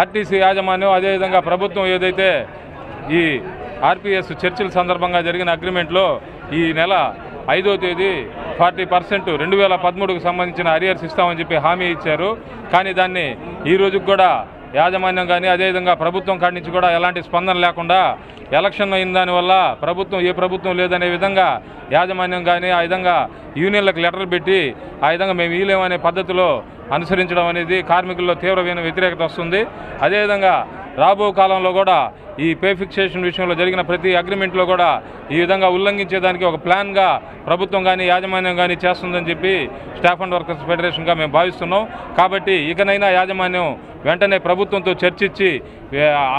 RTC యాజమాన్యం అదేవిధంగా ప్రభుత్వం ఏదైతే ఈ ఆర్పిఎస్ చర్చల సందర్భంగా జరిగిన అగ్రిమెంట్లో ఈ నెల ఐదో తేదీ ఫార్టీ పర్సెంట్ రెండు వేల పదమూడుకు సంబంధించిన అరియర్స్ ఇస్తామని చెప్పి హామీ ఇచ్చారు. కానీ దాన్ని ఈ రోజుకు కూడా యాజమాన్యం కానీ అదేవిధంగా ప్రభుత్వం కాడి నుంచి కూడా ఎలాంటి స్పందన లేకుండా ఎలక్షన్ అయిన దానివల్ల ప్రభుత్వం ఏ ప్రభుత్వం లేదనే విధంగా యాజమాన్యం కానీ ఆ విధంగా యూనియన్లకు లెటర్లు పెట్టి ఆ విధంగా మేము వీలేమనే పద్ధతిలో అనుసరించడం అనేది కార్మికుల్లో తీవ్రమైన వ్యతిరేకత వస్తుంది. అదేవిధంగా రాబో కాలంలో కూడా ఈ పే ఫిక్సేషన్ విషయంలో జరిగిన ప్రతి అగ్రిమెంట్లో కూడా ఈ విధంగా ఉల్లంఘించేదానికి ఒక ప్లాన్గా ప్రభుత్వం కానీ యాజమాన్యం కానీ చేస్తుందని చెప్పి స్టాఫ్ అండ్ వర్కర్స్ ఫెడరేషన్గా మేము భావిస్తున్నాం. కాబట్టి ఇకనైనా యాజమాన్యం వెంటనే ప్రభుత్వంతో చర్చించి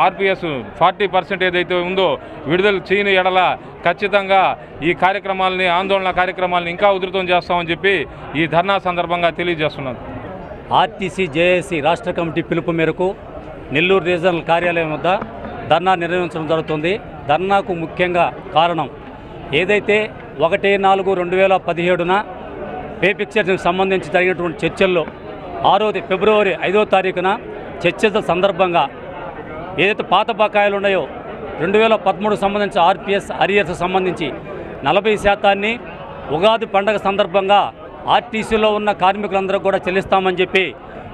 ఆర్పిఎస్ ఫార్టీ పర్సెంట్ ఏదైతే ఉందో విడుదల చేయని ఎడల ఖచ్చితంగా ఈ కార్యక్రమాలని ఆందోళన కార్యక్రమాలను ఇంకా ఉధృతం చేస్తామని చెప్పి ఈ ధర్నా సందర్భంగా తెలియజేస్తున్నాను. ఆర్టీసీ జేఏసీ రాష్ట్ర కమిటీ పిలుపు మేరకు నెల్లూరు రీజనల్ కార్యాలయం వద్ద ధర్నా నిర్వహించడం జరుగుతుంది. ధర్నాకు ముఖ్యంగా కారణం ఏదైతే ఒకటి నాలుగు రెండు వేల పదిహేడున పే పిక్చర్స్కి సంబంధించి జరిగినటువంటి చర్చల్లో ఆరోది ఫిబ్రవరి ఐదో తారీఖున చర్చల సందర్భంగా ఏదైతే పాత బకాయిలు ఉన్నాయో రెండు వేల పదమూడు సంబంధించి ఆర్పిఎస్ అరియర్స్ సంబంధించి నలభై శాతాన్ని ఉగాది పండగ సందర్భంగా ఆర్టీసీలో ఉన్న కార్మికులందరూ కూడా చెల్లిస్తామని చెప్పి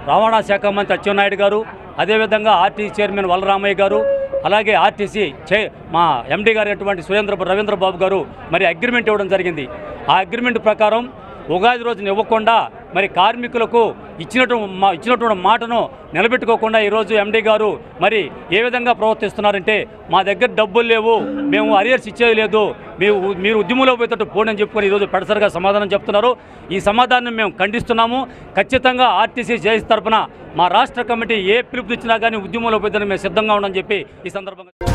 రవాణా శాఖ మంత్రి అచ్చెన్నాయుడు గారు అదేవిధంగా ఆర్టీసీ చైర్మన్ వలరామయ్య గారు అలాగే ఆర్టీసీ చే మా ఎండీ గారు అటువంటి సురేంద్ర రవీంద్రబాబు గారు మరి అగ్రిమెంట్ ఇవ్వడం జరిగింది. ఆ అగ్రిమెంట్ ప్రకారం ఉగాది రోజున ఇవ్వకుండా మరి కార్మికులకు ఇచ్చినట్టు మా ఇచ్చినటువంటి మాటను నిలబెట్టుకోకుండా ఈరోజు ఎండీ గారు మరి ఏ విధంగా ప్రవర్తిస్తున్నారంటే మా దగ్గర డబ్బులు లేవు మేము అరియర్స్ ఇచ్చేది లేదు మీరు మీరు ఉద్యమంలో పోయేటట్టు పోండి అని చెప్పుకొని ఈరోజు పెడసరిగా సమాధానం చెప్తున్నారు. ఈ సమాధానం మేము ఖండిస్తున్నాము. ఖచ్చితంగా ఆర్టీసీ జేఎస్ తరపున మా రాష్ట్ర కమిటీ ఏ పిలుపునిచ్చినా కానీ ఉద్యమంలో పోయిద్దని మేము సిద్ధంగా ఉండని చెప్పి ఈ సందర్భంగా